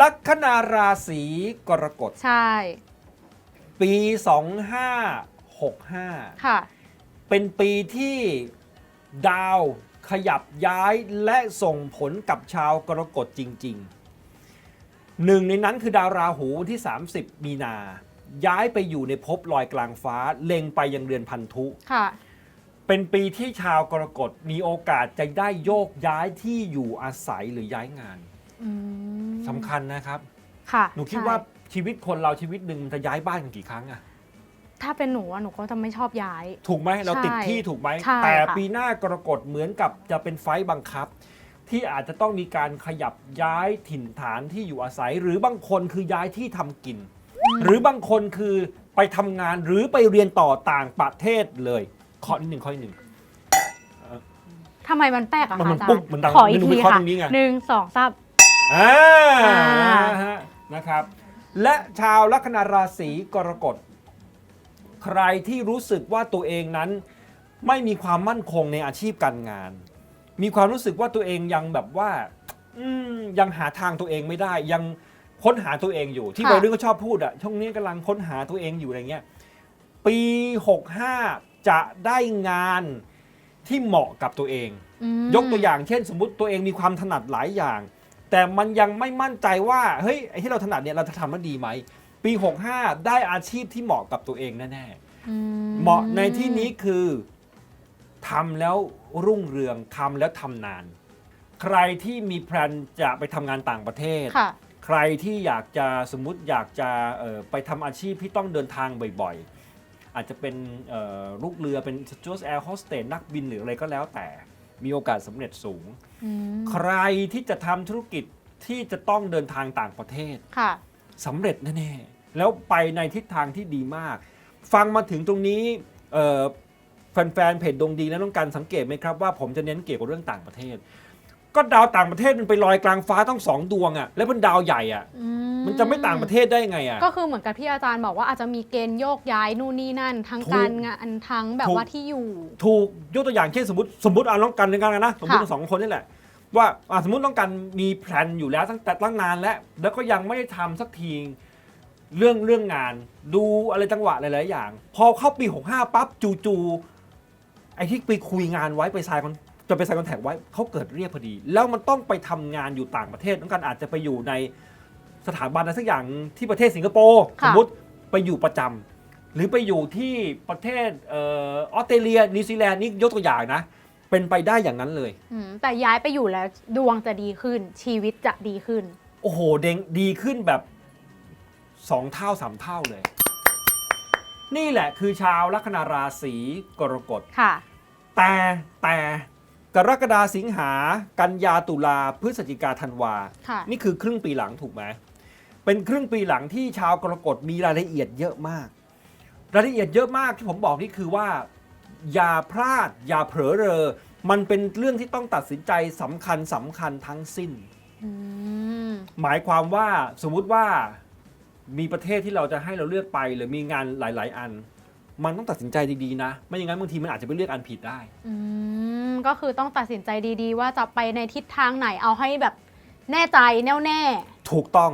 ลัคนาราศีกรกฎ ใช่ ปี 2565 ค่ะ เป็นปีที่ดาวขยับย้ายและส่งผลกับชาวกรกฎจริง ๆ หนึ่งในนั้นคือดาวราหูวันที่ 30 มีนา ย้ายไปอยู่ในภพลอยกลางฟ้า เล็งไปยังเรือนพันธุ ค่ะ เป็นปีที่ชาวกรกฎมีโอกาสจะได้โยกย้ายที่อยู่อาศัยหรือย้ายงาน อืม สำคัญนะครับ ค่ะหนูคิดใช่ว่าชีวิตคนเราชีวิตหนึ่งมันจะย้ายบ้านกันกี่ครั้งอะถ้าเป็นหนูอะหนูก็จะไม่ชอบย้าย ถูกไหมเราติดใช่ที่ถูกไหมใช่แต่ค่ะ ปีหน้ากรกฎเหมือนกับจะเป็นไฟต์บังคับ ที่อาจจะต้องมีการขยับย้ายถิ่นฐานที่อยู่อาศัย หรือบางคนคือย้ายที่ทำกิน หรือบางคนคือไปทำงานหรือไปเรียนต่อต่างประเทศเลยข้อนิดหนึ่งข้อนิดหนึ่ง ทำไมมันแปลกอะมันคะมันอาจารปุ๊บย์มันดังขออีกมันดูทีวิเคราะห์ค่ะตรงนี้ไง หนึ่งสองสาม อ่าอ่า นะฮะนะครับ และชาวลัคนาราศีกรกฎ ใครที่รู้สึกว่าตัวเองนั้น ไม่มีความมั่นคงในอาชีพการงาน มีความรู้สึกว่าตัวเองยังแบบว่า อืมยังหาทางตัวเองไม่ได้ ยังค้นหาตัวเองอยู่ ที่ค่ะ วัยรุ่นก็ชอบพูดอะช่วงนี้กำลังค้นหาตัวเองอยู่อะไรเงี้ย ปี 65 จะได้งานที่เหมาะกับตัวเอง อืม ยกตัวอย่างเช่น สมมติตัวเองมีความถนัดหลายอย่าง แต่มันยังไม่มั่นใจว่าเฮ้ยไอ้ที่เราถนัดเนี่ยเราจะทำมันดีไหม ปี 65 ได้อาชีพที่เหมาะกับตัวเองแน่อืๆเหมาะในที่นี้คือทำแล้วรุ่งเรืองทำแล้วทำนาน ใครที่มีแพลนจะไปทำงานต่างประเทศ ค่ะ ใครที่อยากจะสมมุติอยากจะเอ่อไปทำอาชีพที่ต้องเดินทางบ่อยๆ อาจจะเป็นเอ่อลูกเรือเป็นจูสแอร์โฮสเตสนักบินหรืออะไรก็แล้วแต่ มีโอกาสสำเร็จสูง อืมใครที่จะทำธุรกิจที่จะต้องเดินทางต่างประเทศค่ะ สำเร็จแน่ๆแล้วไปในทิศทางที่ดีมาก ฟังมาถึงตรงนี้เอ่อแฟนๆเพจดวงดีและต้องการสังเกตไหมครับว่าผมจะเน้นเกี่ยวกับเรื่องต่างประเทศ ก็ดาวต่างประเทศมันไปลอยกลางฟ้าต้องสองดวงอะ่ะแล้วเป็นดาวใหญ่อะ่ะ อืมั นจะไม่ต่างประเทศได้ไงอะ่ะ ก็คือเหมือนกับที่อาจารย์บอกว่าอาจจะมีเกณฑ์โยกย้ายนู่นนี่นั่นทั้งถูกการงานทั้งแบบถูก ว่าที่อยู่ ถูกยกตัวอย่างเช่นสมมติสมมติเอาน้องกันในกันนะสมมติค่ะ สองคนนี่แหละ ว่าอะสมมติน้องกันมีแผนอยู่แล้วตั้งแต่ตั้งนานแล้วแล้วก็ยังไม่ได้ทำสักทีเรื่องเรื่องงาน ดูอะไรจังหวะหลายๆอย่าง พอเข้าปี 65 ปั๊บจู่ๆไอ้ที่ไปคุยงานไว้ไปไซน์คอนจะไปไซน์คอนแทคไว้เขาเกิดเรียกพอดี แล้วมันต้องไปทำงานอยู่ต่างประเทศน้องกันอาจจะไปอยู่ใน สถาบันอะไรสักอย่างที่ประเทศสิงคโปร์สค่ะ มมติไปอยู่ประจำหรือไปอยู่ที่ประเทศเออออสเตรเลียนิวซีแลนด์นี่ยกตัวอย่างนะ เป็นไปได้อย่างนั้นเลย อืมแต่ย้ายไปอยู่แล้วดวงจะดีขึ้น ชีวิตจะดีขึ้น โอ้โหเด้งดีขึ้นแบบสองเท่าสามเท่าเลย นี่แหละคือชาวลัคนาราศีกรกฎ ค่ะ แต่แต่กรกฎาสิงหากันยาตุลาพฤศจิกาธันวา ค่ะ นี่คือครึ่งปีหลังถูกไหม เป็นครึ่งปีหลังที่ชาวกรกฎมีรายละเอียดเยอะมาก รายละเอียดเยอะมากที่ผมบอกนี่คือว่า อย่าพลาด อย่าเผลอเรอ มันเป็นเรื่องที่ต้องตัดสินใจสำคัญสำคัญทั้งสิ้น อืมหมายความว่าสมมุติว่ามีประเทศที่เราจะให้เราเลือกไป หรือมีงานหลาย ๆ อัน มันต้องตัดสินใจดีๆนะ ไม่อย่างนั้นบางทีมันอาจจะไปเลือกอันผิดได้ อืมก็คือต้องตัดสินใจดีๆ ว่าจะไปในทิศทางไหนเอาให้แบบแน่ใจแน่วแน่ ถูกต้อง